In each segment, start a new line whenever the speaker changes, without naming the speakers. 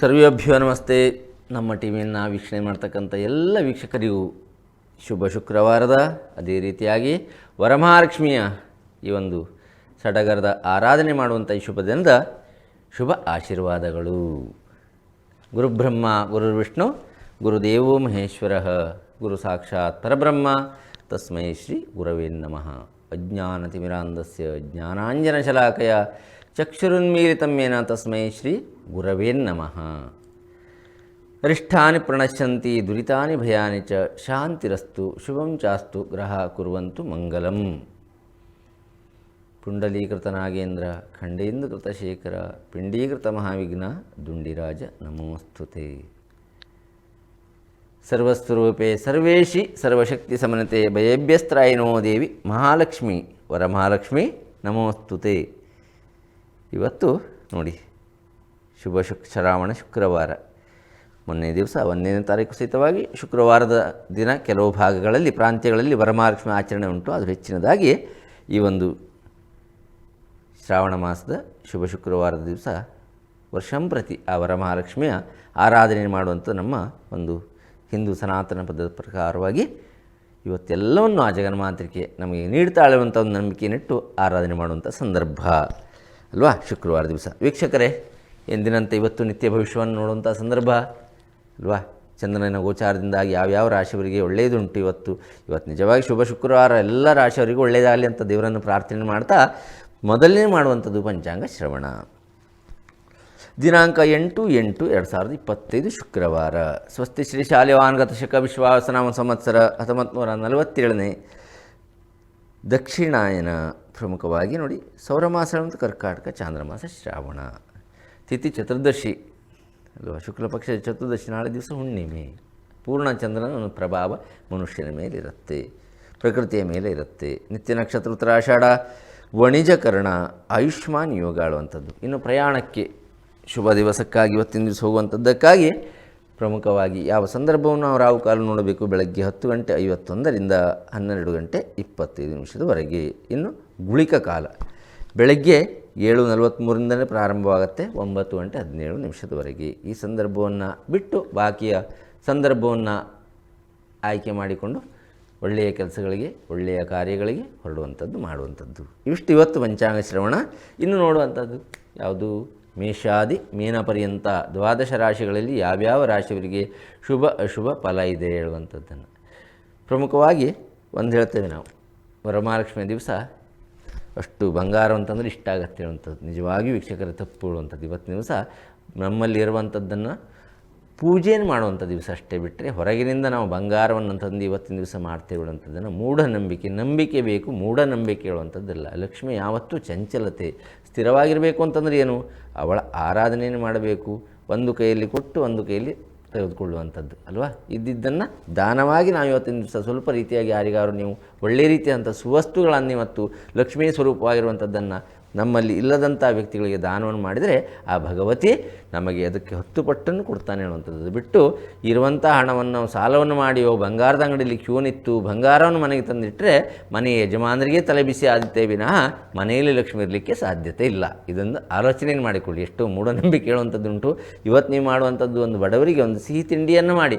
ಸರ್ವೇಭ್ಯೋ ನಮಸ್ತೆ. ನಮ್ಮ ಟಿವಿಯನ್ನು ವೀಕ್ಷಣೆ ಮಾಡ್ತಕ್ಕಂಥ ಎಲ್ಲ ವೀಕ್ಷಕರಿಗೂ ಶುಭ ಶುಕ್ರವಾರದ. ಅದೇ ರೀತಿಯಾಗಿ ವರಮಹಾಲಕ್ಷ್ಮಿಯ ಈ ಒಂದು ಸಡಗರದ ಆರಾಧನೆ ಮಾಡುವಂಥ ಈ ಶುಭ ದಿನದ ಶುಭ ಆಶೀರ್ವಾದಗಳು. ಗುರುಬ್ರಹ್ಮ, ಗುರುರ್ವಿಷ್ಣು, ಗುರುದೇವೋ ಮಹೇಶ್ವರ, ಗುರು ಸಾಕ್ಷಾತ್ ಪರಬ್ರಹ್ಮ, ತಸ್ಮೈ ಶ್ರೀ ಗುರವೇ ನಮಃ. అజ్ఞానతిమిరాంధస్య జ్ఞానాంజనశలాకయ చక్షురున్మీలితమేన తస్మై శ్రీ గురవే నమ అరిష్టాని ప్రణశ్యంతి దురితాని భయాని చ శాంతిరస్తు శుభం చాస్తు గ్రహ కురువంతు మంగళం పుండలీకృత నాగేంద్ర ఖండేంద్రకృత శేఖర పిండీకృత మహావిఘ్న దుండిరాజ నమోస్తుతే ಸರ್ವಸ್ವರೂಪೇ ಸರ್ವೇಶಿ ಸರ್ವಶಕ್ತಿ ಸಮನತೆ ಭಯಭ್ಯಸ್ತ್ರಾಯಿನೋ ದೇವಿ ಮಹಾಲಕ್ಷ್ಮಿ ವರಮಹಾಲಕ್ಷ್ಮಿ ನಮೋಸ್ತುತೆ. ಇವತ್ತು ನೋಡಿ, ಶುಭ ಶುಕ್ ಶ್ರಾವಣ ಶುಕ್ರವಾರ. ಮೊನ್ನೆ ದಿವಸ ಒಂದನೇ ತಾರೀಕು ಸಹಿತವಾಗಿ ಶುಕ್ರವಾರದ ದಿನ. ಕೆಲವು ಭಾಗಗಳಲ್ಲಿ, ಪ್ರಾಂತ್ಯಗಳಲ್ಲಿ ವರಮಹಾಲಕ್ಷ್ಮಿ ಆಚರಣೆ ಉಂಟು. ಅದು ಹೆಚ್ಚಿನದಾಗಿ ಈ ಒಂದು ಶ್ರಾವಣ ಮಾಸದ ಶುಭ ಶುಕ್ರವಾರದ ದಿವಸ ವರ್ಷಂಪ್ರತಿ ಆ ವರಮಹಾಲಕ್ಷ್ಮಿಯ ಆರಾಧನೆ ಮಾಡುವಂಥ ನಮ್ಮ ಒಂದು ಹಿಂದೂ ಸನಾತನ ಪದ್ಧತಿ ಪ್ರಕಾರವಾಗಿ ಇವತ್ತೆಲ್ಲವನ್ನು ಆ ಜಗನ್ಮಾತೃಕೆ ನಮಗೆ ನೀಡ್ತಾಳೆ ಅಂತ ಒಂದು ನಂಬಿಕೆಯನ್ನಿಟ್ಟು ಆರಾಧನೆ ಮಾಡುವಂಥ ಸಂದರ್ಭ. ಅಲ್ವಾ? ಶುಕ್ರವಾರ ದಿವಸ. ವೀಕ್ಷಕರೇ, ಎಂದಿನಂತೆ ಇವತ್ತು ನಿತ್ಯ ಭವಿಷ್ಯವನ್ನು ನೋಡುವಂಥ ಸಂದರ್ಭ. ಅಲ್ವಾ? ಚಂದ್ರನ ಗೋಚಾರದಿಂದಾಗಿ ಯಾವ್ಯಾವ ರಾಶಿಯವರಿಗೆ ಒಳ್ಳೆಯದುಂಟು ಇವತ್ತು? ಇವತ್ತು ನಿಜವಾಗಿ ಶುಭ ಶುಕ್ರವಾರ. ಎಲ್ಲ ರಾಶಿಯವರಿಗೂ ಒಳ್ಳೆಯದಾಗಲಿ ಅಂತ ದೇವರನ್ನು ಪ್ರಾರ್ಥನೆ ಮಾಡ್ತಾ ಮೊದಲನೇ ಮಾಡುವಂಥದ್ದು ಪಂಚಾಂಗ ಶ್ರವಣ. ದಿನಾಂಕ ಎಂಟು ಎಂಟು ಎರಡು ಸಾವಿರದ ಇಪ್ಪತ್ತೈದು ಶುಕ್ರವಾರ. ಸ್ವಸ್ತಿ ಶ್ರೀ ಶಾಲಿವಾನ್ಗತ ಶಕ ವಿಶ್ವಾಸನಾಮ ಸಂವತ್ಸರ ಹತ್ತೊಂಬತ್ತು ನಲವತ್ತೇಳನೇ ದಕ್ಷಿಣಾಯನ ಪ್ರಮುಖವಾಗಿ ನೋಡಿ, ಸೌರಮಾಸ ಮತ್ತು ಕರ್ಕಾಟಕ ಚಾಂದ್ರಮಾಸ ಶ್ರಾವಣ. ತಿಥಿ ಚತುರ್ದಶಿ. ಅಲ್ವಾ ಶುಕ್ಲ ಪಕ್ಷದ ಚತುರ್ದಶಿ, ನಾಳೆ ದಿವಸ ಹುಣ್ಣಿಮೆ. ಪೂರ್ಣ ಚಂದ್ರನ ಪ್ರಭಾವ ಮನುಷ್ಯನ ಮೇಲೆ ಇರುತ್ತೆ, ಪ್ರಕೃತಿಯ ಮೇಲೆ ಇರುತ್ತೆ. ನಿತ್ಯ ನಕ್ಷತ್ರ ಉತ್ತರಾಷಾಢ, ವಣಿಜಕರಣ, ಆಯುಷ್ಮಾನ್ ಯೋಗ ಆಳುವಂಥದ್ದು. ಇನ್ನು ಪ್ರಯಾಣಕ್ಕೆ ಶುಭ ದಿವಸಕ್ಕಾಗಿ ಇವತ್ತಿನ ದಿವಸ ಹೋಗುವಂಥದ್ದಕ್ಕಾಗಿ ಪ್ರಮುಖವಾಗಿ ಯಾವ ಸಂದರ್ಭವನ್ನು ನಾವು ರಾವು ಕಾಲ ನೋಡಬೇಕು ಬೆಳಗ್ಗೆ ಹತ್ತು ಗಂಟೆ ಐವತ್ತೊಂದರಿಂದ ಹನ್ನೆರಡು ಗಂಟೆ ಇಪ್ಪತ್ತೈದು ನಿಮಿಷದವರೆಗೆ. ಇನ್ನು ಗುಳಿಕ ಕಾಲ. ಬೆಳಗ್ಗೆ ಏಳು ನಲವತ್ತ್ಮೂರಿಂದಲೇ ಪ್ರಾರಂಭವಾಗುತ್ತೆ, ಒಂಬತ್ತು ಗಂಟೆ ಹದಿನೇಳು ನಿಮಿಷದವರೆಗೆ. ಈ ಸಂದರ್ಭವನ್ನು ಬಿಟ್ಟು ಬಾಕಿಯ ಸಂದರ್ಭವನ್ನು ಆಯ್ಕೆ ಮಾಡಿಕೊಂಡು ಒಳ್ಳೆಯ ಕೆಲಸಗಳಿಗೆ, ಒಳ್ಳೆಯ ಕಾರ್ಯಗಳಿಗೆ ಹೊರಡುವಂಥದ್ದು, ಮಾಡುವಂಥದ್ದು. ಇವಿಷ್ಟು ಇವತ್ತು ಪಂಚಾಂಗ ಶ್ರವಣ. ಇನ್ನು ನೋಡುವಂಥದ್ದು ಯಾವುದು? ಮೇಷಾದಿ ಮೀನ ಪರ್ಯಂತ ದ್ವಾದಶ ರಾಶಿಗಳಲ್ಲಿ ಯಾವ್ಯಾವ ರಾಶಿಯವರಿಗೆ ಶುಭ ಅಶುಭ ಫಲ ಇದೆ ಹೇಳುವಂಥದ್ದನ್ನು. ಪ್ರಮುಖವಾಗಿ ಒಂದು ಹೇಳ್ತೇವೆ ನಾವು. ವರಮಹಾಲಕ್ಷ್ಮಿಯ ದಿವಸ ಅಷ್ಟು ಬಂಗಾರ ಅಂತಂದರೆ ಇಷ್ಟ ಆಗತ್ತೆ ಹೇಳುವಂಥದ್ದು. ನಿಜವಾಗಿಯೂ ವೀಕ್ಷಕರ ತಪ್ಪು ಹೇಳುವಂಥದ್ದು. ಇವತ್ತಿನ ದಿವಸ ನಮ್ಮಲ್ಲಿ ಇರುವಂಥದ್ದನ್ನು ಪೂಜೆಯನ್ನು ಮಾಡುವಂಥ ದಿವಸ ಅಷ್ಟೇ ಬಿಟ್ಟರೆ ಹೊರಗಿನಿಂದ ನಾವು ಬಂಗಾರವನ್ನು ತಂದು ಇವತ್ತಿನ ದಿವಸ ಮಾಡ್ತೇವೆ ಮೂಢನಂಬಿಕೆ, ನಂಬಿಕೆ ಬೇಕು, ಮೂಢನಂಬಿಕೆ ಹೇಳುವಂಥದ್ದಲ್ಲ. ಲಕ್ಷ್ಮಿ ಯಾವತ್ತೂ ಚಂಚಲತೆ ಸ್ಥಿರವಾಗಿರಬೇಕು ಅಂತಂದರೆ ಏನು? ಅವಳ ಆರಾಧನೆಯನ್ನು ಮಾಡಬೇಕು. ಒಂದು ಕೈಯಲ್ಲಿ ಕೊಟ್ಟು ಒಂದು ಕೈಯಲ್ಲಿ ತೆಗೆದುಕೊಳ್ಳುವಂಥದ್ದು, ಅಲ್ವಾ? ಇದ್ದಿದ್ದನ್ನು ದಾನವಾಗಿ ನಾವು ಇವತ್ತಿನ ದಿವಸ ಸ್ವಲ್ಪ ರೀತಿಯಾಗಿ ಯಾರಿಗಾರು ನೀವು ಒಳ್ಳೆಯ ರೀತಿಯಾದಂಥ ಸುವಸ್ತುಗಳನ್ನು ಮತ್ತು ಲಕ್ಷ್ಮೀ ಸ್ವರೂಪವಾಗಿರುವಂಥದ್ದನ್ನು ನಮ್ಮಲ್ಲಿ ಇಲ್ಲದಂಥ ವ್ಯಕ್ತಿಗಳಿಗೆ ದಾನವನ್ನು ಮಾಡಿದರೆ ಆ ಭಗವತಿ ನಮಗೆ ಅದಕ್ಕೆ ಹತ್ತು ಪಟ್ಟನ್ನು ಕೊಡ್ತಾನೆ ಹೇಳುವಂಥದ್ದು ಬಿಟ್ಟು ಇರುವಂಥ ಹಣವನ್ನು ಸಾಲವನ್ನು ಮಾಡಿಯೋ, ಬಂಗಾರದ ಅಂಗಡಿಯಲ್ಲಿ ಕ್ಯೂನಿತ್ತು ನಿಂತು ಬಂಗಾರವನ್ನು ಮನೆಗೆ ತಂದಿಟ್ಟರೆ ಮನೆಯ ಯಜಮಾನರಿಗೆ ತಲೆ ಬಿಸಿ ಆದಿತ್ತೆ ವಿನಃ ಮನೆಯಲ್ಲಿ ಲಕ್ಷ್ಮಿ ಇರಲಿಕ್ಕೆ ಸಾಧ್ಯತೆ ಇಲ್ಲ. ಇದೊಂದು ಆಲೋಚನೆಯನ್ನು ಮಾಡಿಕೊಳ್ಳಿ. ಎಷ್ಟು ಮೂಢನಂಬಿಕೆ ಹೇಳುವಂಥದ್ದುಂಟು. ಇವತ್ತು ನೀವು ಮಾಡುವಂಥದ್ದು ಒಂದು ಬಡವರಿಗೆ ಒಂದು ಸಿಹಿ ತಿಂಡಿಯನ್ನು ಮಾಡಿ.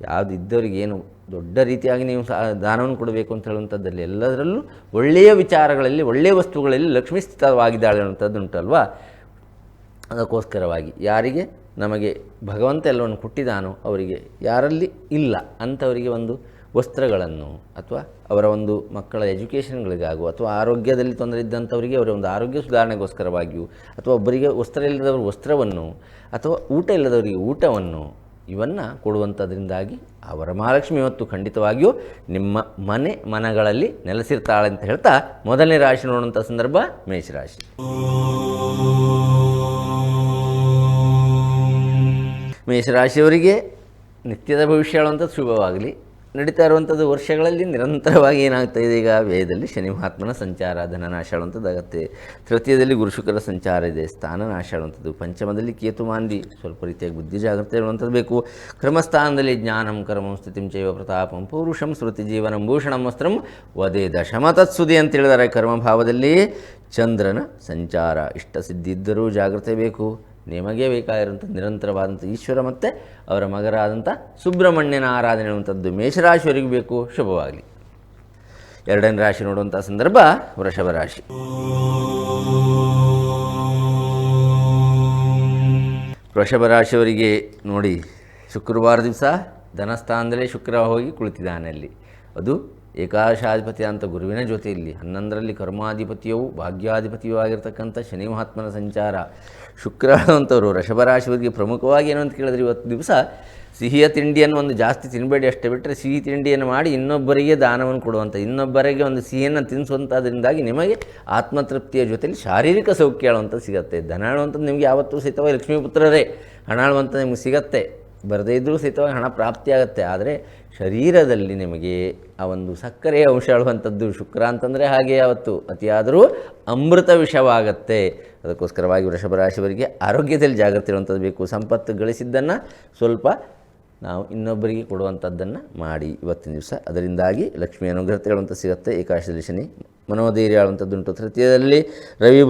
ಯಾವುದು ಇದ್ದವರಿಗೆ ಏನು ದೊಡ್ಡ ರೀತಿಯಾಗಿ ನೀವು ಸಹ ದಾನವನ್ನು ಕೊಡಬೇಕು ಅಂತ ಹೇಳುವಂಥದ್ದಲ್ಲಿ ಎಲ್ಲದರಲ್ಲೂ ಒಳ್ಳೆಯ ವಿಚಾರಗಳಲ್ಲಿ, ಒಳ್ಳೆಯ ವಸ್ತುಗಳಲ್ಲಿ ಲಕ್ಷ್ಮೀ ಸ್ಥಿತವಾಗಿದ್ದಾಳೆ ಅನ್ನುವಂಥದ್ದುಂಟಲ್ವಾ ಅದಕ್ಕೋಸ್ಕರವಾಗಿ ಯಾರಿಗೆ? ನಮಗೆ ಭಗವಂತ ಎಲ್ಲವನ್ನು ಕೊಟ್ಟಿದ್ದಾನೋ ಅವರಿಗೆ. ಯಾರಲ್ಲಿ? ಇಲ್ಲ. ಅಂಥವರಿಗೆ ಒಂದು ವಸ್ತ್ರಗಳನ್ನು ಅಥವಾ ಅವರ ಒಂದು ಮಕ್ಕಳ ಎಜುಕೇಷನ್ಗಳಿಗಾಗು ಅಥವಾ ಆರೋಗ್ಯದಲ್ಲಿ ತೊಂದರೆ ಇದ್ದಂಥವರಿಗೆ ಅವರ ಒಂದು ಆರೋಗ್ಯ ಸುಧಾರಣೆಗೋಸ್ಕರವಾಗಿಯೂ ಅಥವಾ ಒಬ್ಬರಿಗೆ ವಸ್ತ್ರ ಇಲ್ಲದವರು ವಸ್ತ್ರವನ್ನು ಅಥವಾ ಊಟ ಇಲ್ಲದವರಿಗೆ ಊಟವನ್ನು ಇವನ್ನು ಕೊಡುವಂಥದ್ರಿಂದಾಗಿ ಅವರ ಮಹಾಲಕ್ಷ್ಮಿ ಇವತ್ತು ಖಂಡಿತವಾಗಿಯೂ ನಿಮ್ಮ ಮನೆ ಮನಗಳಲ್ಲಿ ನೆಲೆಸಿರ್ತಾಳೆ ಅಂತ ಹೇಳ್ತಾ ಮೊದಲನೇ ರಾಶಿ ನೋಡುವಂಥ ಸಂದರ್ಭ ಮೇಷರಾಶಿ ಮೇಷರಾಶಿಯವರಿಗೆ ನಿತ್ಯದ ಭವಿಷ್ಯ ಹೇಳುವಂಥದ್ದು ಶುಭವಾಗಲಿ. ನಡೀತಾ ಇರುವಂಥದ್ದು ವರ್ಷಗಳಲ್ಲಿ ನಿರಂತರವಾಗಿ ಏನಾಗ್ತಾ ಇದೆ, ಈಗ ವ್ಯಯದಲ್ಲಿ ಶನಿ ಮಹಾತ್ಮನ ಸಂಚಾರ, ಧನ ನಾಶ ಆಗುತ್ತೆ. ತೃತೀಯದಲ್ಲಿ ಗುರುಶುಕರ ಸಂಚಾರ ಇದೆ, ಸ್ಥಾನ ನಾಶ ಪಂಚಮದಲ್ಲಿ ಕೇತು ಮಾಂದಿ ಸ್ವಲ್ಪ ರೀತಿಯಾಗಿ ಬುದ್ಧಿ ಜಾಗ್ರತೆ ಇರುವಂಥದ್ದು ಬೇಕು. ಕ್ರಮಸ್ಥಾನದಲ್ಲಿ ಜ್ಞಾನಂ, ಕರ್ಮಂ ಸ್ಥಿತಿಂ ಚೈವ ಪ್ರತಾಪಂ, ಪುರುಷಂ ಸ್ಮೃತಿ ಜೀವನಂ, ಭೂಷಣಂ ವಸ್ತ್ರಂ, ವದೇ ದಶಮ ತತ್ಸುದಿ ಅಂತ ಹೇಳಿದ್ದಾರೆ ಕರ್ಮಭಾವದಲ್ಲಿ. ಚಂದ್ರನ ಸಂಚಾರ, ಇಷ್ಟ ಸಿದ್ಧಿದ್ದರೂ ಜಾಗ್ರತೆ ಬೇಕು. ನಿಮಗೆ ಬೇಕಾಗಿರುವಂಥ ನಿರಂತರವಾದಂಥ ಈಶ್ವರ ಮತ್ತು ಅವರ ಮಗರಾದಂಥ ಸುಬ್ರಹ್ಮಣ್ಯನ ಆರಾಧನೆ ಅನ್ನುವಂಥದ್ದು ಮೇಷರಾಶಿಯವರಿಗೂ ಬೇಕು, ಶುಭವಾಗಲಿ. ಎರಡನೇ ರಾಶಿ ನೋಡುವಂಥ ಸಂದರ್ಭ ವೃಷಭ ರಾಶಿ. ವೃಷಭ ರಾಶಿಯವರಿಗೆ ನೋಡಿ, ಶುಕ್ರವಾರ ದಿವಸ ಧನಸ್ಥಾನದಲ್ಲೇ ಶುಕ್ರ ಹೋಗಿ ಕುಳಿತಿದ್ದಾನೆ ಅಲ್ಲಿ. ಅದು ಏಕಾದಶಾಧಿಪತಿ ಅಂತ ಗುರುವಿನ ಜೊತೆಯಲ್ಲಿ ಹನ್ನೊಂದರಲ್ಲಿ ಕರ್ಮಾಧಿಪತಿಯು ಭಾಗ್ಯಾಧಿಪತಿಯೂ ಆಗಿರ್ತಕ್ಕಂಥ ಶನಿ ಮಹಾತ್ಮನ ಸಂಚಾರ. ಶುಕ್ರ ಅಂತವರು ವೃಷಭ ರಾಶಿಯವರಿಗೆ ಪ್ರಮುಖವಾಗಿ ಏನು ಅಂತ ಕೇಳಿದ್ರೆ ಇವತ್ತು ದಿವಸ ಸಿಹಿಯ ತಿಂಡಿಯನ್ನು ಒಂದು ಜಾಸ್ತಿ ತಿನ್ನಬೇಡಿ ಅಷ್ಟೇ ಬಿಟ್ಟರೆ ಸಿಹಿ ತಿಂಡಿಯನ್ನು ಮಾಡಿ ಇನ್ನೊಬ್ಬರಿಗೆ ದಾನವನ್ನು ಕೊಡುವಂಥ ಇನ್ನೊಬ್ಬರಿಗೆ ಒಂದು ಸಿಹಿಯನ್ನು ತಿನ್ನಿಸುವಂಥದ್ರಿಂದಾಗಿ ನಿಮಗೆ ಆತ್ಮತೃಪ್ತಿಯ ಜೊತೆಯಲ್ಲಿ ಶಾರೀರಿಕ ಸೌಖ್ಯ ಹೇಳುವಂಥದ್ದು ಸಿಗುತ್ತೆ. ಧನ ಹೇಳುವಂಥದ್ದು ನಿಮಗೆ ಯಾವತ್ತೂ ಸಹಿತವಾಗಿ ಲಕ್ಷ್ಮೀಪುತ್ರರೇ. ಹಣ ಹೇಳುವಂಥದ್ದು ನಿಮಗೆ ಸಿಗತ್ತೆ. ಬರದೇ ಇದ್ದರೂ ಸಹಿತವಾಗಿ ಹಣ ಪ್ರಾಪ್ತಿಯಾಗುತ್ತೆ ಆದರೆ ಶರೀರದಲ್ಲಿ ನಿಮಗೆ ಆ ಒಂದು ಸಕ್ಕರೆಯ ಅಂಶ ಹೇಳುವಂಥದ್ದು ಶುಕ್ರ ಅಂತಂದರೆ ಹಾಗೆ ಯಾವತ್ತು? ಅತಿಯಾದರೂ ಅಮೃತ ವಿಷವಾಗತ್ತೆ. ಅದಕ್ಕೋಸ್ಕರವಾಗಿ ವೃಷಭ ರಾಶಿಯವರಿಗೆ ಆರೋಗ್ಯದಲ್ಲಿ ಜಾಗೃತಿ ಇರುವಂಥದ್ದು ಬೇಕು. ಸಂಪತ್ತು ಗಳಿಸಿದ್ದನ್ನು ಸ್ವಲ್ಪ ನಾವು ಇನ್ನೊಬ್ಬರಿಗೆ ಕೊಡುವಂಥದ್ದನ್ನು ಮಾಡಿ ಇವತ್ತಿನ ದಿವಸ. ಅದರಿಂದಾಗಿ ಲಕ್ಷ್ಮಿ ಅನುಗ್ರಹ ಹೇಳುವಂಥ ಸಿಗುತ್ತೆ. ಏಕಾಶದಲ್ಲಿ ಶನಿ ಮನೋಧೈರ್ಯ ಆಳುವಂಥದ್ದುಂಟು ತೃತೀಯದಲ್ಲಿ ರವಿ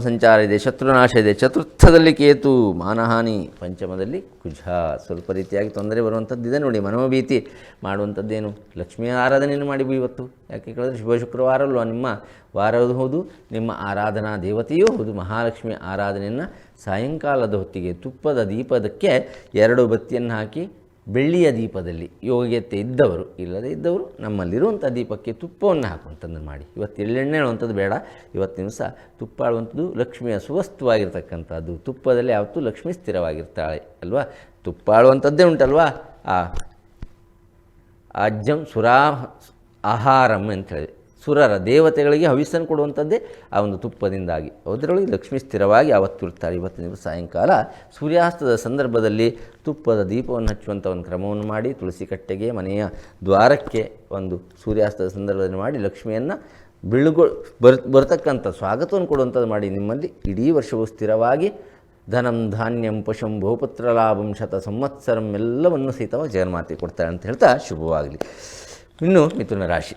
ಸಂಚಾರ ಇದೆ, ಶತ್ರುನಾಶ ಇದೆ. ಚತುರ್ಥದಲ್ಲಿ ಕೇತು, ಮಾನಹಾನಿ, ಪಂಚಮದಲ್ಲಿ ಕುಜ. ಸ್ವಲ್ಪ ರೀತಿಯಾಗಿ ತೊಂದರೆ ಬರುವಂಥದ್ದು ಇದೆ ನೋಡಿ. ಮನೋಭೀತಿ ಮಾಡುವಂಥದ್ದೇನು? ಲಕ್ಷ್ಮಿಯ ಆರಾಧನೆಯನ್ನು ಮಾಡಿಬಿ ಇವತ್ತು. ಯಾಕೆ ಕೇಳಿದ್ರೆ ಶುಭ ಶುಕ್ರವಾರ ಅಲ್ವಾ ನಿಮ್ಮ ವಾರವೂ ಹೌದು, ನಿಮ್ಮ ಆರಾಧನಾ ದೇವತೆಯೂ ಹೌದು. ಮಹಾಲಕ್ಷ್ಮಿ ಆರಾಧನೆಯನ್ನು ಸಾಯಂಕಾಲದ ಹೊತ್ತಿಗೆ ತುಪ್ಪದ ದೀಪದಕ್ಕೆ ಎರಡು ಬತ್ತಿಯನ್ನು ಹಾಕಿ ಬೆಳ್ಳಿಯ ದೀಪದಲ್ಲಿ ಯೋಗ್ಯತೆ ಇದ್ದವರು, ಇಲ್ಲದೇ ಇದ್ದವರು ನಮ್ಮಲ್ಲಿರುವಂಥ ದೀಪಕ್ಕೆ ತುಪ್ಪವನ್ನು ಹಾಕುವಂಥದ್ದು ಮಾಡಿ. ಇವತ್ತು ಎಳ್ಳೆಣ್ಣೆ ಹೇಳುವಂಥದ್ದು ಬೇಡ ಇವತ್ತಿನ ದಿವಸ ತುಪ್ಪ ಆಳುವಂಥದ್ದು ಲಕ್ಷ್ಮಿಯ ಸುವಸ್ತುವಾಗಿರ್ತಕ್ಕಂಥದ್ದು ತುಪ್ಪದಲ್ಲಿ ಯಾವತ್ತೂ ಲಕ್ಷ್ಮಿ ಸ್ಥಿರವಾಗಿರ್ತಾಳೆ, ಅಲ್ವಾ? ತುಪ್ಪ ಆಳುವಂಥದ್ದೇ ಉಂಟಲ್ವಾ? ಆ ಅಜ್ಜಂ ಸುರಾ ಆಹಾರಂ ಅಂತ ಹೇಳಿ. ಸುರರ ದೇವತೆಗಳಿಗೆ ಹವಿಸ್ಸನ್ನು ಕೊಡುವಂಥದ್ದೇ ಆ ಒಂದು ತುಪ್ಪದಿಂದಾಗಿ. ಅದರೊಳಗೆ ಲಕ್ಷ್ಮಿ ಸ್ಥಿರವಾಗಿ ಆವತ್ತಿರ್ತಾರೆ ಇವತ್ತು ದಿವಸ ಸಾಯಂಕಾಲ. ಸೂರ್ಯಾಸ್ತದ ಸಂದರ್ಭದಲ್ಲಿ ತುಪ್ಪದ ದೀಪವನ್ನು ಹಚ್ಚುವಂಥ ಒಂದು ಕ್ರಮವನ್ನು ಮಾಡಿ, ತುಳಸಿ ಕಟ್ಟೆಗೆ, ಮನೆಯ ದ್ವಾರಕ್ಕೆ ಒಂದು ಸೂರ್ಯಾಸ್ತದ ಸಂದರ್ಭದಲ್ಲಿ ಮಾಡಿ ಲಕ್ಷ್ಮಿಯನ್ನು ಬೆಳಗೊ, ಬರ್, ಬರ್ತಕ್ಕಂಥ ಸ್ವಾಗತವನ್ನು ಕೊಡುವಂಥದ್ದು ಮಾಡಿ. ನಿಮ್ಮಲ್ಲಿ ಇಡೀ ವರ್ಷವೂ ಸ್ಥಿರವಾಗಿ ಧನಂ ಧಾನ್ಯಂ ಪಶುಂ ಬಹುಪುತ್ರ ಲಾಭಂ ಶತ ಸಂವತ್ಸರಂ ಎಲ್ಲವನ್ನು ಸಹಿತವಾಗಿ ಜಗನ್ಮಾತೆ ಕೊಡ್ತಾರೆ ಅಂತ ಹೇಳ್ತಾ ಶುಭವಾಗಲಿ. ಇನ್ನು ಮಿಥುನ ರಾಶಿ.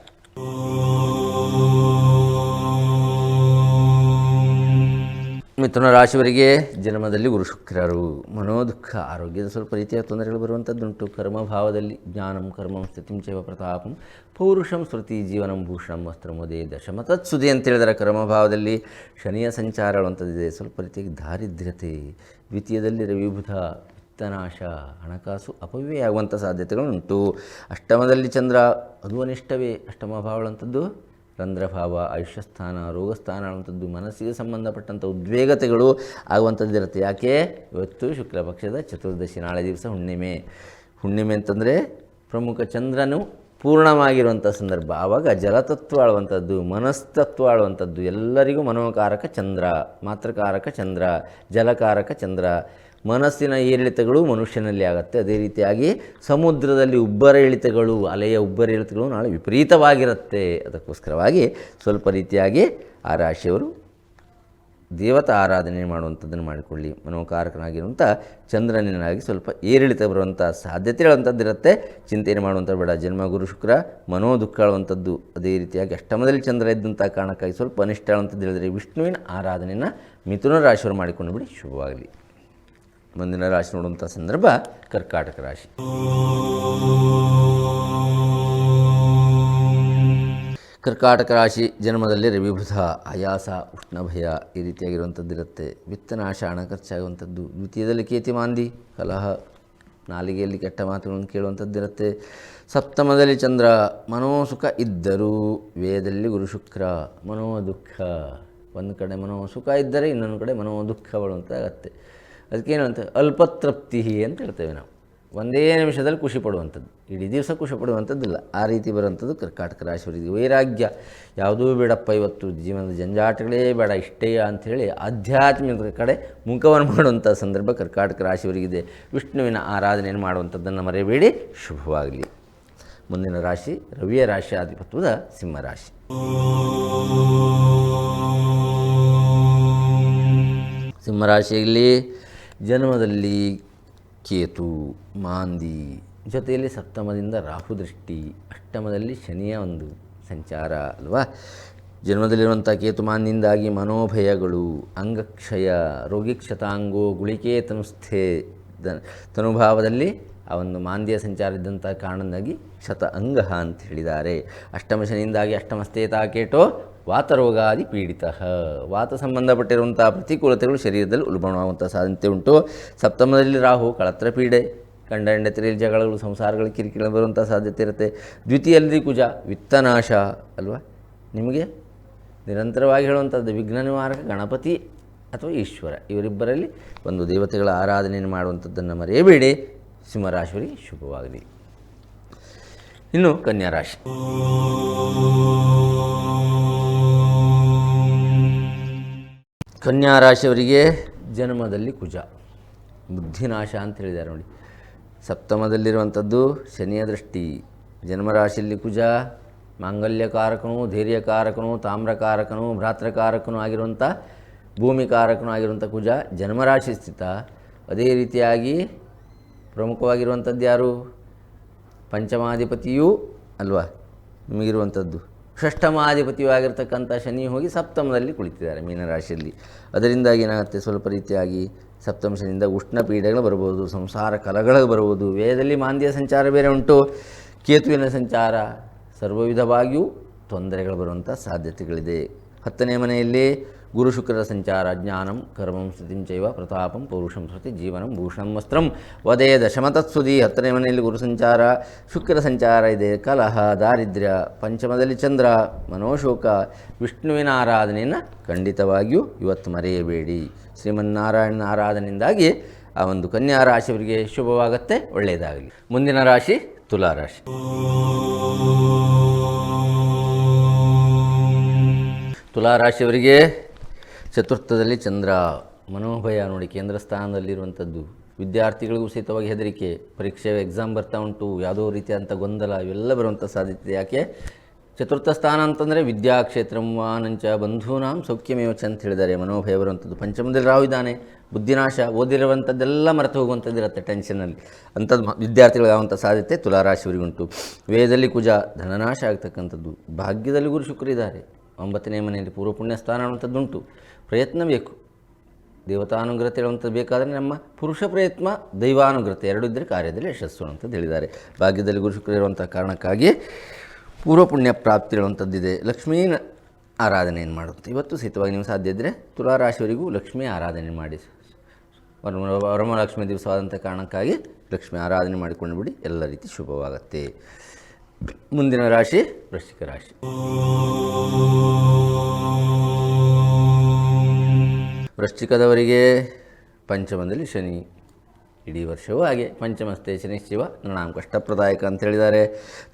ಮಿಥುನ ರಾಶಿಯವರಿಗೆ ಜನ್ಮದಲ್ಲಿ ಗುರು ಶುಕ್ರರು. ಮನೋದುಃಖ, ಆರೋಗ್ಯದ ಸ್ವಲ್ಪ ರೀತಿಯ ತೊಂದರೆಗಳು ಬರುವಂಥದ್ದುಂಟು. ಕರ್ಮಭಾವದಲ್ಲಿ ಜ್ಞಾನಂ, ಕರ್ಮಂ, ಸ್ಥಿತಿಂ ಚೈವ ಪ್ರತಾಪಂ, ಪೌರುಷಂ ಸ್ಮೃತಿ ಜೀವನಂ, ಭೂಷಣಂ ವಸ್ತ್ರಮುದೇ ದಶಮ, ತತ್ಸುದಿ ಅಂತ ಹೇಳಿದರೆ ಕರ್ಮಭಾವದಲ್ಲಿ ಶನಿಯ ಸಂಚಾರ ಅಂಥದ್ದಿದೆ ಸ್ವಲ್ಪ ರೀತಿಯಾಗಿ ದಾರಿದ್ರ್ಯತೆ, ದ್ವಿತೀಯದಲ್ಲಿ ರವಿಬುಧ ವಿತ್ತನಾಶ, ಹಣಕಾಸು ಅಪವ್ಯಯ ಆಗುವಂಥ ಸಾಧ್ಯತೆಗಳುಂಟು. ಅಷ್ಟಮದಲ್ಲಿ ಚಂದ್ರ, ಅದು ಅನಿಷ್ಟವೇ. ಅಷ್ಟಮ ಭಾವಗಳಂಥದ್ದು ರಂಧ್ರಭಾವ, ಆಯುಷ್ಯಸ್ಥಾನ, ರೋಗಸ್ಥಾನ ಅನ್ನುವಂಥದ್ದು ಮನಸ್ಸಿಗೆ ಸಂಬಂಧಪಟ್ಟಂಥ ಉದ್ವೇಗತೆಗಳು ಆಗುವಂಥದ್ದು ಇರುತ್ತೆ. ಯಾಕೆ? ಇವತ್ತು ಶುಕ್ಲಪಕ್ಷದ ಚತುರ್ದಶಿ, ನಾಳೆ ದಿವಸ ಹುಣ್ಣಿಮೆ. ಹುಣ್ಣಿಮೆ ಅಂತಂದರೆ ಪ್ರಮುಖ ಚಂದ್ರನು ಪೂರ್ಣವಾಗಿರುವಂಥ ಸಂದರ್ಭ. ಆವಾಗ ಜಲತತ್ವ ಆಳುವಂಥದ್ದು, ಮನಸ್ತತ್ವ ಆಳುವಂಥದ್ದು. ಎಲ್ಲರಿಗೂ ಮನೋಕಾರಕ ಚಂದ್ರ, ಮಾತ್ರಕಾರಕ ಚಂದ್ರ, ಜಲಕಾರಕ ಚಂದ್ರ. ಮನಸ್ಸಿನ ಏರಿಳಿತಗಳು ಮನುಷ್ಯನಲ್ಲಿ ಆಗುತ್ತೆ. ಅದೇ ರೀತಿಯಾಗಿ ಸಮುದ್ರದಲ್ಲಿ ಉಬ್ಬರ ಇಳಿತಗಳು ಅಲೆಯ ಉಬ್ಬರ ಇಳಿತಗಳು ನಾಳೆ ವಿಪರೀತವಾಗಿರುತ್ತೆ. ಅದಕ್ಕೋಸ್ಕರವಾಗಿ ಸ್ವಲ್ಪ ರೀತಿಯಾಗಿ ಆ ರಾಶಿಯವರು ದೇವತಾ ಆರಾಧನೆ ಮಾಡುವಂಥದ್ದನ್ನು ಮಾಡಿಕೊಳ್ಳಿ. ಮನೋಕಾರಕನಾಗಿರುವಂಥ ಚಂದ್ರನಿನಾಗಿ ಸ್ವಲ್ಪ ಏರಿಳಿತ ಬರುವಂಥ ಸಾಧ್ಯತೆ ಇರುತ್ತೆ ಚಿಂತೆಯನ್ನು ಮಾಡುವಂಥ ಬೇಡ. ಜನ್ಮ, ಗುರು, ಶುಕ್ರ, ಮನೋ ದುಃಖ ಹೇಳುವಂಥದ್ದು ಅದೇ ರೀತಿಯಾಗಿ ಅಷ್ಟಮದಲ್ಲಿ ಚಂದ್ರ ಇದ್ದಂಥ ಕಾರಣಕ್ಕಾಗಿ ಸ್ವಲ್ಪ ಅನಿಷ್ಠ ಹೇಳುವಂಥದ್ದು ಹೇಳಿದರೆ ವಿಷ್ಣುವಿನ ಆರಾಧನೆಯನ್ನು ಮಿಥುನ ರಾಶಿಯವರು ಮಾಡಿಕೊಂಡು ಬಿಡಿ. ಶುಭವಾಗಲಿ. ಮುಂದಿನ ರಾಶಿ ನೋಡುವಂಥ ಸಂದರ್ಭ ಕರ್ಕಾಟಕ ರಾಶಿ. ಕರ್ಕಾಟಕ ರಾಶಿ ಜನ್ಮದಲ್ಲಿ ರವಿಭೃಧ ಆಯಾಸ, ಉಷ್ಣಭಯ ಈ ರೀತಿಯಾಗಿರುವಂಥದ್ದಿರುತ್ತೆ ವಿತ್ತನಾಶ ಹಣ ಖರ್ಚಾಗುವಂಥದ್ದು ದ್ವಿತೀಯದಲ್ಲಿ ಕೇತಿಮಾಂದಿ ಕಲಹ, ನಾಲಿಗೆಯಲ್ಲಿ ಕೆಟ್ಟ ಮಾತುಗಳನ್ನು ಕೇಳುವಂಥದ್ದಿರುತ್ತೆ ಸಪ್ತಮದಲ್ಲಿ ಚಂದ್ರ, ಮನೋಸುಖ ಇದ್ದರೂ ವೇದದಲ್ಲಿ ಗುರು ಶುಕ್ರ ಮನೋ ದುಃಖ ಒಂದು ಕಡೆ ಮನೋ ಸುಖ ಇದ್ದರೆ ಇನ್ನೊಂದು ಕಡೆ ಮನೋ ದುಃಖಗಳು ಅಂತ ಆಗತ್ತೆ. ಅದಕ್ಕೇನು ಅಂತ ಅಲ್ಪತೃಪ್ತಿ ಅಂತ ಹೇಳ್ತೇವೆ ನಾವು. ಒಂದೇ ನಿಮಿಷದಲ್ಲಿ ಖುಷಿ ಪಡುವಂಥದ್ದು. ಇಡೀ ದಿವಸ ಖುಷಿ ಪಡುವಂಥದ್ದಿಲ್ಲ. ಆ ರೀತಿ ಬರುವಂಥದ್ದು ಕರ್ಕಾಟಕ ರಾಶಿಯವರಿಗೆ. ವೈರಾಗ್ಯ. ಯಾವುದೂ ಬೇಡಪ್ಪ ಇವತ್ತು ಜೀವನದ ಜಂಜಾಟಗಳೇ ಬೇಡ, ಇಷ್ಟೇ ಅಂಥೇಳಿ ಆಧ್ಯಾತ್ಮಿಕ ಕಡೆ ಮುಖವನ್ನು ಮಾಡುವಂಥ ಸಂದರ್ಭ ಕರ್ಕಾಟಕ ರಾಶಿಯವರಿಗಿದೆ. ವಿಷ್ಣುವಿನ ಆರಾಧನೆಯನ್ನು ಮಾಡುವಂಥದ್ದನ್ನು ಮರೆಯಬೇಡಿ. ಶುಭವಾಗಲಿ. ಮುಂದಿನ ರಾಶಿ ರವಿಯ ರಾಶಿ ಆಧಿಪತ್ವದ ಸಿಂಹರಾಶಿ ಸಿಂಹರಾಶಿಯಲ್ಲಿ ಜನ್ಮದಲ್ಲಿ ಕೇತು, ಮಾಂದಿ ಜೊತೆಯಲ್ಲಿ ಸಪ್ತಮದಿಂದ ರಾಹು ದೃಷ್ಟಿ, ಅಷ್ಟಮದಲ್ಲಿ ಶನಿಯ ಒಂದು ಸಂಚಾರ ಅಲ್ವಾ? ಜನ್ಮದಲ್ಲಿರುವಂಥ ಕೇತು ಮಾಂದಿಯಿಂದಾಗಿ ಮನೋಭಯಗಳು, ಅಂಗಕ್ಷಯ, ರೋಗಿಕ್ಷತಾಂಗೋ ಗುಳಿಕೆ ತನುಸ್ಥೆ ದ ತನುಭಾವದಲ್ಲಿ ಆ ಒಂದು ಮಾಂದ್ಯ ಸಂಚಾರ ಇದ್ದಂಥ ಕಾರಣದಿಂದಾಗಿ ಶತ ಅಂಗಹ ಅಂತ ಹೇಳಿದ್ದಾರೆ. ಅಷ್ಟಮ ಶನಿಯಿಂದಾಗಿ ಅಷ್ಟಮಸ್ಥೇತಾ ಕೇಟೋ ವಾತರೋಗಾದಿ ಪೀಡಿತ. ವಾತ ಸಂಬಂಧಪಟ್ಟಿರುವಂಥ ಪ್ರತಿಕೂಲತೆಗಳು ಶರೀರದಲ್ಲಿ ಉಲ್ಬಣವಾಗುವಂಥ ಸಾಧ್ಯತೆ ಉಂಟು. ಸಪ್ತಮದಲ್ಲಿ ರಾಹು, ಕಳತ್ರ ಪೀಡೆ ಗಂಡ ಹೆಂಡತಿಯಲ್ಲಿ ಜಗಳಗಳು, ಸಂಸಾರಗಳು ಕಿರಿಕಿರಿ ಬರುವಂಥ ಸಾಧ್ಯತೆ ಇರುತ್ತೆ. ದ್ವಿತೀಯಲ್ಲಿ ಕುಜ, ವಿತ್ತನಾಶ, ಅಲ್ವಾ? ನಿಮಗೆ ನಿರಂತರವಾಗಿ ಹೇಳುವಂಥದ್ದು ವಿಘ್ನ ನಿವಾರಕ, ಗಣಪತಿ ಅಥವಾ ಈಶ್ವರ. ಇವರಿಬ್ಬರಲ್ಲಿ ಒಂದು ದೇವತೆಗಳ ಆರಾಧನೆಯನ್ನು ಮಾಡುವಂಥದ್ದನ್ನು ಮರೆಯಬೇಡಿ. ಸಿಂಹರಾಶಿಯವರಿಗೆ ಶುಭವಾಗಲಿ. ಇನ್ನು ಕನ್ಯಾ ಕನ್ಯಾ ರಾಶಿಯವರಿಗೆ ಜನ್ಮದಲ್ಲಿ ಕುಜ. ಬುದ್ಧಿನಾಶ ಅಂತ ಹೇಳಿದ್ದಾರೆ ನೋಡಿ. ಸಪ್ತಮದಲ್ಲಿರುವಂಥದ್ದು ಶನಿಯ ದೃಷ್ಟಿ ಜನ್ಮರಾಶಿಯಲ್ಲಿ ಕುಜ, ಮಾಂಗಲ್ಯಕಾರಕನು, ಧೈರ್ಯಕಾರಕನು, ತಾಮ್ರಕಾರಕನು, ಭ್ರಾತೃಕಾರಕನು ಆಗಿರುವಂಥ ಭೂಮಿಕಾರಕನು ಆಗಿರುವಂಥ ಕುಜ ಜನ್ಮರಾಶಿ ಸ್ಥಿತ. ಅದೇ ರೀತಿಯಾಗಿ ಪ್ರಮುಖವಾಗಿರುವಂಥದ್ದು ಯಾರು? ಪಂಚಮಾಧಿಪತಿಯೂ ಅಲ್ವಾ? ನಿಮಗಿರುವಂಥದ್ದು. ಷಷ್ಠಮಾಧಿಪತಿಯೂ ಆಗಿರ್ತಕ್ಕಂಥ ಶನಿ ಹೋಗಿ ಸಪ್ತಮದಲ್ಲಿ ಕುಳಿತಿದ್ದಾರೆ ಮೀನರಾಶಿಯಲ್ಲಿ. ಅದರಿಂದಾಗಿ ಏನಾಗುತ್ತೆ? ಸ್ವಲ್ಪ ರೀತಿಯಾಗಿ ಸಪ್ತಮ ಶನಿಯಿಂದ ಉಷ್ಣ ಪೀಡೆಗಳು ಬರ್ಬೋದು, ಸಂಸಾರ ಕಲಗಳು ಬರ್ಬೋದು ವೇದದಲ್ಲಿ ಮಾಂದ್ಯ ಸಂಚಾರ ಬೇರೆ ಉಂಟು, ಕೇತುವಿನ ಸಂಚಾರ, ಸರ್ವವಿಧವಾಗಿಯೂ ತೊಂದರೆಗಳು ಬರುವಂಥ ಸಾಧ್ಯತೆಗಳಿದೆ. ಹತ್ತನೇ ಮನೆಯಲ್ಲಿ ಗುರು ಶುಕ್ರ ಸಂಚಾರ ಜ್ಞಾನಂ ಕರ್ಮಂ ಸ್ಥಿತಿಂ ಚೈವ ಪ್ರತಾಪಂ ಪೌರುಷಂ ಸ್ಮೃತಿ ಜೀವನಂ ಭೂಷಣಂ ವಸ್ತ್ರಂ ವದೇ ದಶಮತತ್ಸುದಿ ಹತ್ತನೇ ಮನೆಯಲ್ಲಿ ಗುರು ಸಂಚಾರ ಶುಕ್ರ ಸಂಚಾರ ಇದೆ ಕಲಹ ದಾರಿದ್ರ್ಯ ಪಂಚಮದಲ್ಲಿ ಚಂದ್ರ ಮನೋಶೋಕ ವಿಷ್ಣುವಿನ ಆರಾಧನೆಯನ್ನು ಖಂಡಿತವಾಗಿಯೂ ಇವತ್ತು ಮರೆಯಬೇಡಿ. ಶ್ರೀಮನ್ನಾರಾಯಣನ ಆರಾಧನೆಯಿಂದಾಗಿ ಆ ಒಂದು ಕನ್ಯಾ ರಾಶಿಯವರಿಗೆ ಶುಭವಾಗುತ್ತೆ, ಒಳ್ಳೆಯದಾಗಲಿ. ಮುಂದಿನ ರಾಶಿ ತುಲಾ ರಾಶಿ. ತುಲಾ ರಾಶಿಯವರಿಗೆ ಚತುರ್ಥದಲ್ಲಿ ಚಂದ್ರ ಮನೋಭಯ ನೋಡಿ ಕೇಂದ್ರ ಸ್ಥಾನದಲ್ಲಿರುವಂಥದ್ದು. ವಿದ್ಯಾರ್ಥಿಗಳಿಗೂ ಸಹಿತವಾಗಿ ಹೆದರಿಕೆ ಪರೀಕ್ಷೆ ಎಕ್ಸಾಮ್ ಬರ್ತಾ ಉಂಟು, ಯಾವುದೋ ರೀತಿಯಾದಂಥ ಗೊಂದಲ, ಇವೆಲ್ಲ ಬರುವಂಥ ಸಾಧ್ಯತೆ ಯಾಕೆ? ಚತುರ್ಥ ಸ್ಥಾನ ಅಂತಂದರೆ ವಿದ್ಯಾಕ್ಷೇತ್ರಂ ವಾನಂಚ ಬಂಧೂನಾಂ ಸೌಖ್ಯಮೇವಚ ಅಂತ ಹೇಳಿದ್ದಾರೆ, ಮನೋಭಯ ಬರುವಂಥದ್ದು. ಪಂಚಮದಲ್ಲಿ ರಾಹು ಇದ್ದಾನೆ, ಬುದ್ಧಿನಾಶ, ಓದಿರುವಂಥದ್ದೆಲ್ಲ ಮರೆತು ಹೋಗುವಂಥದ್ದು ಇರುತ್ತೆ ಟೆನ್ಷನಲ್ಲಿ ಅಂಥದ್ದು ವಿದ್ಯಾರ್ಥಿಗಳಾಗುವಂಥ ಸಾಧ್ಯತೆ ತುಲಾರಾಶಿಯವರಿಗುಂಟು. ವೇದದಲ್ಲಿ ಕುಜ, ಧನನಾಶ ಆಗ್ತಕ್ಕಂಥದ್ದು. ಭಾಗ್ಯದಲ್ಲಿ ಗುರು ಶುಕ್ರ ಇದ್ದಾರೆ. ಒಂಬತ್ತನೇ ಮನೆಯಲ್ಲಿ ಪೂರ್ವ ಪುಣ್ಯ ಸ್ಥಾನ ಅನ್ನುವಂಥದ್ದುಂಟು. ಪ್ರಯತ್ನ ಬೇಕು ದೇವತಾನುಗ್ರತೆ ಹೇಳುವಂಥದ್ದು ಬೇಕಾದರೆ ನಮ್ಮ ಪುರುಷ ಪ್ರಯತ್ನ ದೈವಾನುಗ್ರತೆ ಎರಡು ಇದ್ದರೆ ಕಾರ್ಯದಲ್ಲಿ ಯಶಸ್ಸು ಅಂತ ಹೇಳಿದ್ದಾರೆ. ಭಾಗ್ಯದಲ್ಲಿ ಗುರು ಶುಕ್ರ ಇರುವಂಥ ಕಾರಣಕ್ಕಾಗಿ ಪೂರ್ವ ಪುಣ್ಯ ಪ್ರಾಪ್ತಿ ಇರುವಂಥದ್ದಿದೆ ಲಕ್ಷ್ಮೀನ ಆರಾಧನೆಯನ್ನು ಮಾಡುತ್ತೆ ಇವತ್ತು ಸಹಿತವಾಗಿ ನೀವು ಸಾಧ್ಯ ಇದ್ದರೆ ತುಲಾರಾಶಿಯವರಿಗೂ ಲಕ್ಷ್ಮೀ ಆರಾಧನೆ ಮಾಡಿ. ವರಮ ವರಮಲಕ್ಷ್ಮಿ ದಿವಸವಾದಂಥ ಕಾರಣಕ್ಕಾಗಿ ಲಕ್ಷ್ಮಿ ಆರಾಧನೆ ಮಾಡಿಕೊಂಡು ಬಿಡಿ. ಎಲ್ಲ ರೀತಿ ಶುಭವಾಗುತ್ತೆ. ಮುಂದಿನ ರಾಶಿ ವೃಶ್ಚಿಕ ರಾಶಿ. ವೃಶ್ಚಿಕದವರಿಗೆ ಪಂಚಮದಲ್ಲಿ ಶನಿ. ಇಡೀ ವರ್ಷವೂ ಹಾಗೆ. ಪಂಚಮಸ್ತೆ ಶನಿ ಶಿವ ನೃಣಾಂ ಕಷ್ಟಪ್ರದಾಯಕ ಅಂತ ಹೇಳಿದ್ದಾರೆ.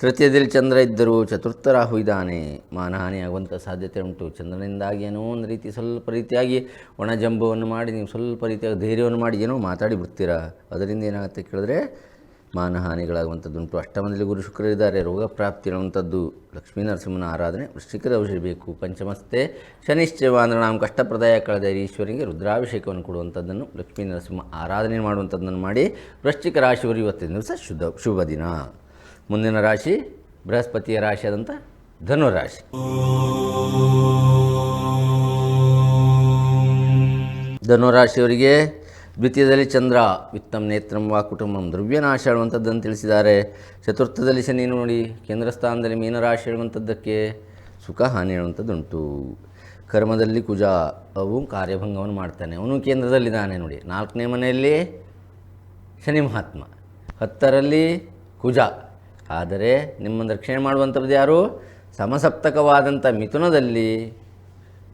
ತೃತೀಯದಲ್ಲಿ ಚಂದ್ರ ಇದ್ದರೂ ಚತುರ್ಥ ರಾಹು ಇದ್ದಾನೆ. ಮಾನಹಾನಿಯಾಗುವಂಥ ಸಾಧ್ಯತೆ ಉಂಟು. ಚಂದ್ರನಿಂದಾಗಿ ಏನೋ ಒಂದು ರೀತಿ ಸ್ವಲ್ಪ ರೀತಿಯಾಗಿ ಒಣ ಜಂಬವನ್ನು ಮಾಡಿ, ನೀವು ಸ್ವಲ್ಪ ರೀತಿಯಾಗಿ ಧೈರ್ಯವನ್ನು ಮಾಡಿ ಏನೋ ಮಾತಾಡಿ ಬಿಡ್ತೀರಾ? ಅದರಿಂದ ಏನಾಗುತ್ತೆ ಕೇಳಿದ್ರೆ ಮಾನಹಾನಿಗಳಾಗುವಂಥದ್ದುಂಟು ಅಷ್ಟಮದಲ್ಲಿ ಗುರು ಶುಕ್ರರಿದ್ದಾರೆ. ರೋಗ ಪ್ರಾಪ್ತಿ ಇರುವಂಥದ್ದು ಲಕ್ಷ್ಮೀ ನರಸಿಂಹನ ಆರಾಧನೆ. ವೃಶ್ಚಿಕದ ಔಷಧಿ ಬೇಕು. ಪಂಚಮಸ್ತೆ. ಶನಿಶ್ಚವ ಅಂದರೆ ನಾವು ಕಷ್ಟಪ್ರದಾಯ ಕಳೆದ ಈಶ್ವರಿಗೆ ರುದ್ರಾಭಿಷೇಕವನ್ನು ಕೊಡುವಂಥದ್ದನ್ನು ಲಕ್ಷ್ಮೀ ನರಸಿಂಹ ಆರಾಧನೆ ಮಾಡುವಂಥದ್ದನ್ನು ಮಾಡಿ ವೃಶ್ಚಿಕ ರಾಶಿಯವರು ಇವತ್ತಿನ ದಿವಸ ಶುದ್ಧ, ಶುಭ ದಿನ. ಮುಂದಿನ ರಾಶಿ ಬೃಹಸ್ಪತಿಯ ರಾಶಿಯಾದಂಥ ಧನುರಾಶಿ. ಧನುರಾಶಿಯವರಿಗೆ ದ್ವಿತೀಯದಲ್ಲಿ ಚಂದ್ರ ವಿತ್ತಂ ನೇತ್ರಂ ವಾ ಕುಟುಂಬಂ. ದ್ರವ್ಯನಾಶ ಹೇಳುವಂಥದ್ದನ್ನು ತಿಳಿಸಿದ್ದಾರೆ. ಚತುರ್ಥದಲ್ಲಿ ಶನಿ ನೋಡಿ ಕೇಂದ್ರ ಸ್ಥಾನದಲ್ಲಿ ಮೀನರಾಶಿ ಹೇಳುವಂಥದ್ದಕ್ಕೆ ಸುಖ ಹಾನಿ ಹೇಳುವಂಥದ್ದುಂಟು. ಕರ್ಮದಲ್ಲಿ ಕುಜ ಅವು ಕಾರ್ಯಭಂಗವನ್ನು ಮಾಡ್ತಾನೆ. ಅವನು ಕೇಂದ್ರದಲ್ಲಿದ್ದಾನೆ ನೋಡಿ. ನಾಲ್ಕನೇ ಮನೆಯಲ್ಲಿ ಶನಿ ಮಹಾತ್ಮ. ಹತ್ತರಲ್ಲಿ ಕುಜ. ಆದರೆ ನಿಮ್ಮನ್ನು ರಕ್ಷಣೆ ಮಾಡುವಂಥದ್ದು ಯಾರು? ಸಮಸಪ್ತಕವಾದಂಥ ಮಿಥುನದಲ್ಲಿ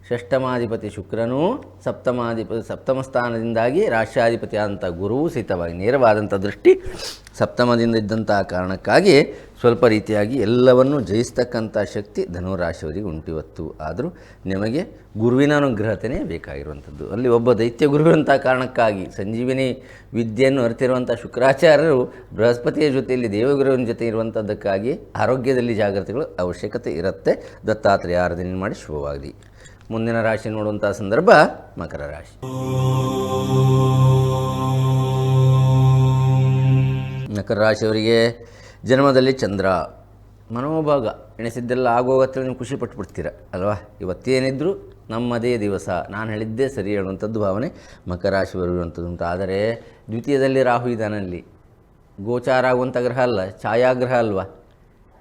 ಷಷ್ಠಮಾಧಿಪತಿ ಶುಕ್ರನೂ ಸಪ್ತಮಾಧಿಪತಿ ಸಪ್ತಮ ಸ್ಥಾನದಿಂದಾಗಿ ರಾಷ್ಟ್ರಾಧಿಪತಿ ಆದಂಥ ಗುರುವು ಸಹಿತವಾಗಿ ನೇರವಾದಂಥ ದೃಷ್ಟಿ ಸಪ್ತಮದಿಂದ ಇದ್ದಂಥ ಕಾರಣಕ್ಕಾಗಿ ಸ್ವಲ್ಪ ರೀತಿಯಾಗಿ ಎಲ್ಲವನ್ನೂ ಜಯಿಸ್ತಕ್ಕಂಥ ಶಕ್ತಿ ಧನುರಾಶಿಯವರಿಗೆ ಉಂಟಿವತ್ತು ಆದರೂ ನಿಮಗೆ ಗುರುವಿನ ಅನುಗ್ರಹತೆಯೇ ಬೇಕಾಗಿರುವಂಥದ್ದು. ಅಲ್ಲಿ ಒಬ್ಬ ದೈತ್ಯ ಗುರುವಿನಂಥ ಕಾರಣಕ್ಕಾಗಿ ಸಂಜೀವಿನಿ ವಿದ್ಯೆಯನ್ನು ಅರಿತಿರುವಂಥ ಶುಕ್ರಾಚಾರ್ಯರು ಬೃಹಸ್ಪತಿಯ ಜೊತೆಯಲ್ಲಿ ದೇವಗುರುವಿನ ಜೊತೆ ಇರುವಂಥದ್ದಕ್ಕಾಗಿ ಆರೋಗ್ಯದಲ್ಲಿ ಜಾಗ್ರತೆಗಳು ಅವಶ್ಯಕತೆ ಇರುತ್ತೆ. ದತ್ತಾತ್ರೇಯ ಆರಾಧನೆ ಮಾಡಿ ಶುಭವಾಗಲಿ. ಮುಂದಿನ ರಾಶಿ ನೋಡುವಂಥ ಸಂದರ್ಭ ಮಕರ ರಾಶಿ. ಮಕರ ರಾಶಿಯವರಿಗೆ ಜನ್ಮದಲ್ಲಿ ಚಂದ್ರ, ಮನೋಭಾಗ ಎಣಿಸಿದ್ದೆಲ್ಲ ಆಗೋಗತ್ತೆ ನೀವು ಖುಷಿ ಪಟ್ಬಿಡ್ತೀರ, ಅಲ್ವಾ? ಇವತ್ತೇನಿದ್ರು ನಮ್ಮದೇ ದಿವಸ. ನಾನು ಹೇಳಿದ್ದೇ ಸರಿ ಹೇಳುವಂಥದ್ದು ಭಾವನೆ ಮಕರ ರಾಶಿ ಬರುವಂಥದ್ದು ಉಂಟು. ಆದರೆ ದ್ವಿತೀಯದಲ್ಲಿ ರಾಹು ಇದ್ದಾನಲ್ಲಿ ಗೋಚಾರ ಆಗುವಂಥ ಗ್ರಹ ಅಲ್ಲ, ಛಾಯಾಗ್ರಹ ಅಲ್ವಾ?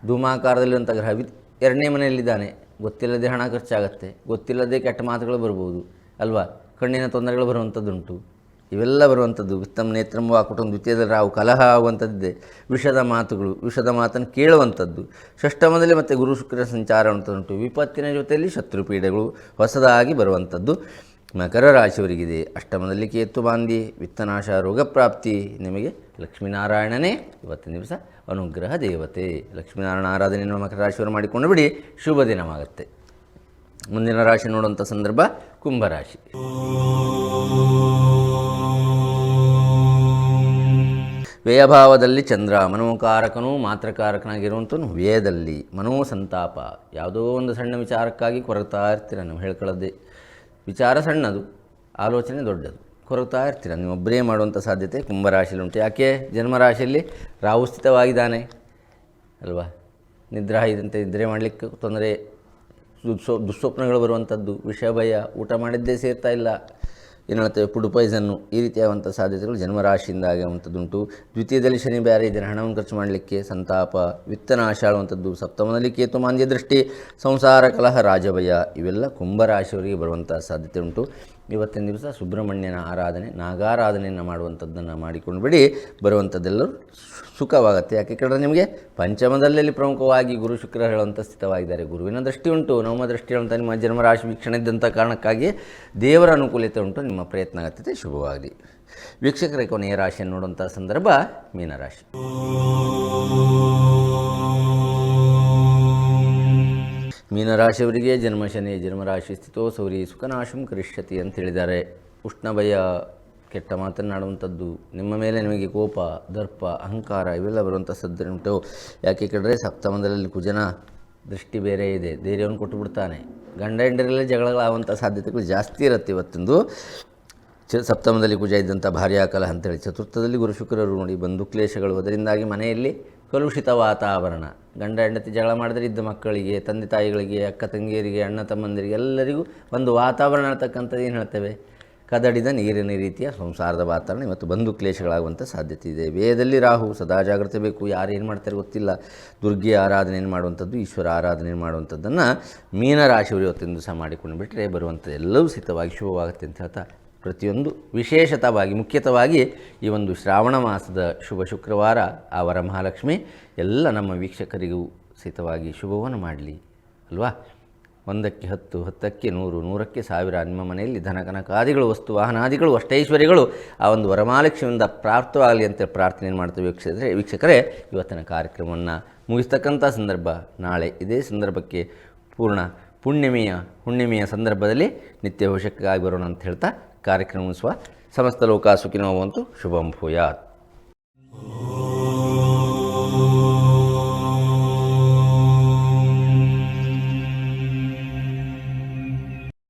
ಧೂಮಾಕಾರದಲ್ಲಿರುವಂಥ ಗ್ರಹ. ಎರಡನೇ ಮನೆಯಲ್ಲಿದ್ದಾನೆ. ಗೊತ್ತಿಲ್ಲದೆ ಹಣ ಖರ್ಚಾಗತ್ತೆ, ಗೊತ್ತಿಲ್ಲದೆ ಕೆಟ್ಟ ಮಾತುಗಳು ಬರ್ಬೋದು, ಅಲ್ವಾ? ಕಣ್ಣಿನ ತೊಂದರೆಗಳು ಬರುವಂಥದ್ದುಂಟು. ಇವೆಲ್ಲ ಬರುವಂಥದ್ದು. ವಿತ್ತಮ್ ನೇತ್ರಂ ಕುಟುಂಬ ದ್ವಿತೀಯದಲ್ಲಿ ರಾವು ಕಲಹ ಆಗುವಂಥದ್ದಿದೆ. ವಿಷದ ಮಾತುಗಳು, ವಿಷದ ಮಾತನ್ನು ಕೇಳುವಂಥದ್ದು. ಷಷ್ಠಮದಲ್ಲಿ ಮತ್ತು ಗುರು ಶುಕ್ರ ಸಂಚಾರ ಉಂಟು ವಿಪತ್ತಿನ ಜೊತೆಯಲ್ಲಿ ಶತ್ರು ಪೀಡೆಗಳು ಹೊಸದಾಗಿ ಬರುವಂಥದ್ದು. ಮಕರ ರಾಶಿಯವರಿಗಿದೆ. ಅಷ್ಟಮದಲ್ಲಿ ಕೇತು ಬಾಂಧಿ, ವಿತ್ತನಾಶ, ರೋಗಪ್ರಾಪ್ತಿ. ನಿಮಗೆ ಲಕ್ಷ್ಮೀನಾರಾಯಣನೇ ಇವತ್ತಿನ ದಿವಸ ಅನುಗ್ರಹ ದೇವತೆ. ಲಕ್ಷ್ಮೀನಾರಾಯಣ ಆರಾಧನೆಯನ್ನು ಮಕರ ರಾಶಿಯವರು ಮಾಡಿಕೊಂಡು ಬಿಡಿ. ಶುಭ ದಿನವಾಗುತ್ತೆ. ಮುಂದಿನ ರಾಶಿ ನೋಡುವಂಥ ಸಂದರ್ಭ ಕುಂಭರಾಶಿ ವ್ಯಯಭಾವದಲ್ಲಿ ಚಂದ್ರ ಮನೋಕಾರಕನೂ ಮಾತ್ರಕಾರಕನಾಗಿರುವಂಥನು ವ್ಯಯದಲ್ಲಿ ಮನೋಸಂತಾಪ. ಯಾವುದೋ ಒಂದು ಸಣ್ಣ ವಿಚಾರಕ್ಕಾಗಿ ಕೊರತಾ ಇರ್ತೀರ, ನೀವು ಹೇಳ್ಕೊಳ್ಳೋದೇ. ವಿಚಾರ ಸಣ್ಣದು, ಆಲೋಚನೆ ದೊಡ್ಡದು. ಕೊರಗ್ತಾ ಇರ್ತೀರ? ನೀವೊಬ್ಬರೇ ಮಾಡುವಂಥ ಸಾಧ್ಯತೆ ಕುಂಭರಾಶಿಯಲ್ಲಿ ಉಂಟು ಯಾಕೆ? ಜನ್ಮರಾಶಿಯಲ್ಲಿ ರಾಹು ಸ್ಥಿತವಾಗಿದ್ದಾನೆ, ಅಲ್ವಾ? ನಿದ್ರಾ ಇದ್ದಂತೆ ನಿದ್ರೆ ಮಾಡಲಿಕ್ಕೆ ತೊಂದರೆ ದುಸ್ವ ದುಸ್ವಪ್ನಗಳು ಬರುವಂಥದ್ದು, ವಿಷಭಯ, ಊಟ ಮಾಡಿದ್ದೇ ಸೇರ್ತಾ ಇಲ್ಲ. ಏನು ಹೇಳ್ತೇವೆ ಫುಡ್ ಪಾಯ್ಸನ್ನು ಈ ರೀತಿಯಾದಂಥ ಸಾಧ್ಯತೆಗಳು ಜನ್ಮರಾಶಿಯಿಂದ ಆಗುವಂಥದ್ದುಂಟು. ದ್ವಿತೀಯದಲ್ಲಿ ಶನಿ ಬೇರೆ ಇದ್ದರೆ ಹಣವನ್ನು ಖರ್ಚು ಮಾಡಲಿಕ್ಕೆ ಸಂತಾಪ ವಿತ್ತನಾಶ ಆಳುವಂಥದ್ದು. ಸಪ್ತಮದಲ್ಲಿ ಕೇತು, ಮಾಂದ್ಯ ದೃಷ್ಟಿ, ಸಂಸಾರ, ಕಲಹ, ರಾಜಭಯ, ಇವೆಲ್ಲ ಕುಂಭರಾಶಿಯವರಿಗೆ ಬರುವಂಥ ಸಾಧ್ಯತೆ ಉಂಟು ಇವತ್ತಿನ ದಿವಸ ಸುಬ್ರಹ್ಮಣ್ಯನ ಆರಾಧನೆ, ನಾಗಾರಾಧನೆಯನ್ನು ಮಾಡುವಂಥದ್ದನ್ನು ಮಾಡಿಕೊಂಡು ಬಿಡಿ ಬರುವಂಥದ್ದೆಲ್ಲರೂ ಸುಖವಾಗುತ್ತೆ. ಯಾಕೆ ಕೇಳಿದ್ರೆ ನಿಮಗೆ ಪಂಚಮದಲ್ಲಿ ಪ್ರಮುಖವಾಗಿ ಗುರು ಶುಕ್ರ ಹೇಳುವಂಥ ಸ್ಥಿತವಾಗಿದ್ದಾರೆ. ಗುರುವಿನ ದೃಷ್ಟಿ ಉಂಟು, ನವಮ ದೃಷ್ಟಿ ಹೇಳುವಂಥ ನಿಮ್ಮ ಜನ್ಮರಾಶಿ ವೀಕ್ಷಣೆ ಇದ್ದಂಥ ಕಾರಣಕ್ಕಾಗಿ ದೇವರ ಅನುಕೂಲತೆ ಉಂಟು, ನಿಮ್ಮ ಪ್ರಯತ್ನ ಆಗತ್ತೆ. ಶುಭವಾಗಲಿ. ವೀಕ್ಷಕರ, ಕೊನೆಯ ರಾಶಿಯನ್ನು ನೋಡುವಂಥ ಸಂದರ್ಭ ಮೀನರಾಶಿ. ಮೀನರಾಶಿಯವರಿಗೆ ಜನ್ಮಶನಿ, ಜನ್ಮರಾಶಿ ಸ್ಥಿತೋ ಸೌರಿ ಸುಖನಾಶಂ ಕರಿಷ್ಯತಿ ಅಂತ ಹೇಳಿದ್ದಾರೆ. ಉಷ್ಣ ಭಯ ಕೆಟ್ಟ ಮಾತನಾಡುವಂಥದ್ದು ನಿಮ್ಮ ಮೇಲೆ ನಿಮಗೆ ಕೋಪ, ದರ್ಪ, ಅಹಂಕಾರ ಇವೆಲ್ಲ ಬರುವಂಥ ಸದ್ದು ಉಂಟು. ಯಾಕೆ ಕೇಳಿದ್ರೆ ಸಪ್ತಮದಲ್ಲಿ ಕುಜನ ದೃಷ್ಟಿ ಬೇರೆ ಇದೆ. ಧೈರ್ಯವನ್ನು ಕೊಟ್ಟು ಬಿಡ್ತಾನೆ ಗಂಡ ಹೆಂಡರಲ್ಲೇ ಜಗಳಾಗುವಂಥ ಸಾಧ್ಯತೆಗಳು ಜಾಸ್ತಿ ಇರುತ್ತೆ ಇವತ್ತಿಂದು. ಚ ಸಪ್ತಮದಲ್ಲಿ ಕುಜ ಇದ್ದಂಥ ಭಾರ್ಯಾಕಲ ಅಂತೇಳಿ ಚತುರ್ಥದಲ್ಲಿ ಗುರು ಶುಕ್ರರು ನೋಡಿ ಬಂಧು ಕ್ಲೇಶಗಳು. ಅದರಿಂದಾಗಿ ಮನೆಯಲ್ಲಿ ಕಲುಷಿತ ವಾತಾವರಣ. ಗಂಡ ಹೆಂಡತಿ ಜಗಳ ಮಾಡಿದ್ರೆ ಇದ್ದ ಮಕ್ಕಳಿಗೆ, ತಂದೆ ತಾಯಿಗಳಿಗೆ, ಅಕ್ಕ ತಂಗಿಯರಿಗೆ, ಅಣ್ಣ ತಮ್ಮಂದಿರಿಗೆ ಎಲ್ಲರಿಗೂ ಒಂದು ವಾತಾವರಣ ಅಂತಕ್ಕಂಥದ್ದು ಏನು ಹೇಳ್ತೇವೆ? ಕದಡಿದ ನೀರಿನ ರೀತಿಯ ಸಂಸಾರದ ವಾತಾವರಣ. ಇವತ್ತು ಬಂಧು ಕ್ಲೇಶಗಳಾಗುವಂಥ ಸಾಧ್ಯತೆ ಇದೆ. ವೇದದಲ್ಲಿ ರಾಹು ಸದಾ ಜಾಗ್ರತೆ ಬೇಕು. ಯಾರು ಏನು ಮಾಡ್ತಾರೆ ಗೊತ್ತಿಲ್ಲ. ದುರ್ಗೆ ಆರಾಧನೆಯನ್ನು ಮಾಡುವಂಥದ್ದು? ಈಶ್ವರ ಆರಾಧನೆ ಮಾಡುವಂಥದ್ದನ್ನು ಮೀನರಾಶಿಯವರು ಇವತ್ತಿನ ದಿವಸ ಮಾಡಿಕೊಂಡು ಬಿಟ್ಟರೆ ಬರುವಂಥದ್ದು ಎಲ್ಲವೂ ಸಿದ್ಧವಾಗಿ ಶುಭವಾಗುತ್ತೆ ಅಂತ ಹೇಳ್ತಾ ಪ್ರತಿಯೊಂದು ವಿಶೇಷತವಾಗಿ, ಮುಖ್ಯತವಾಗಿ ಈ ಒಂದು ಶ್ರಾವಣ ಮಾಸದ ಶುಭ ಶುಕ್ರವಾರ, ಆ ವರಮಹಾಲಕ್ಷ್ಮಿ ಎಲ್ಲ ನಮ್ಮ ವೀಕ್ಷಕರಿಗೂ ಸಹಿತವಾಗಿ ಶುಭವನ್ನು ಮಾಡಲಿ, ಅಲ್ವಾ? ಒಂದಕ್ಕೆ ಹತ್ತು, ಹತ್ತಕ್ಕೆ ನೂರು, ನೂರಕ್ಕೆ ಸಾವಿರ, ನಿಮ್ಮ ಮನೆಯಲ್ಲಿ ಧನಕನಕಾದಿಗಳು ವಸ್ತು, ವಾಹನಾದಿಗಳು, ಅಷ್ಟೈಶ್ವರ್ಯಗಳು, ಆ ಒಂದು ವರಮಹಾಲಕ್ಷ್ಮಿಯಿಂದ ಪ್ರಾಪ್ತವಾಗಲಿ ಅಂತ ಪ್ರಾರ್ಥನೆ ಮಾಡ್ತೇವೆ ವೀಕ್ಷಿಸಿದರೆ ವೀಕ್ಷಕರೇ, ಇವತ್ತಿನ ಕಾರ್ಯಕ್ರಮವನ್ನು ಮುಗಿಸ್ತಕ್ಕಂಥ ಸಂದರ್ಭ ನಾಳೆ ಇದೇ ಸಂದರ್ಭಕ್ಕೆ ಪೂರ್ಣ ಪುಣ್ಯಮೆಯ, ಹುಣ್ಣಿಮೆಯ ಸಂದರ್ಭದಲ್ಲಿ ನಿತ್ಯ ಹೋಷಕ್ಕಾಗಿ ಬರೋಣ ಅಂತ ಹೇಳ್ತಾ ಕಾರ್ಯಕ್ರಮ ಸ್ವ ಸಮಸ್ತ ಲೋಕ ಸುಖಿನೋ ಶುಭಂ ಭೂಯಾತ್.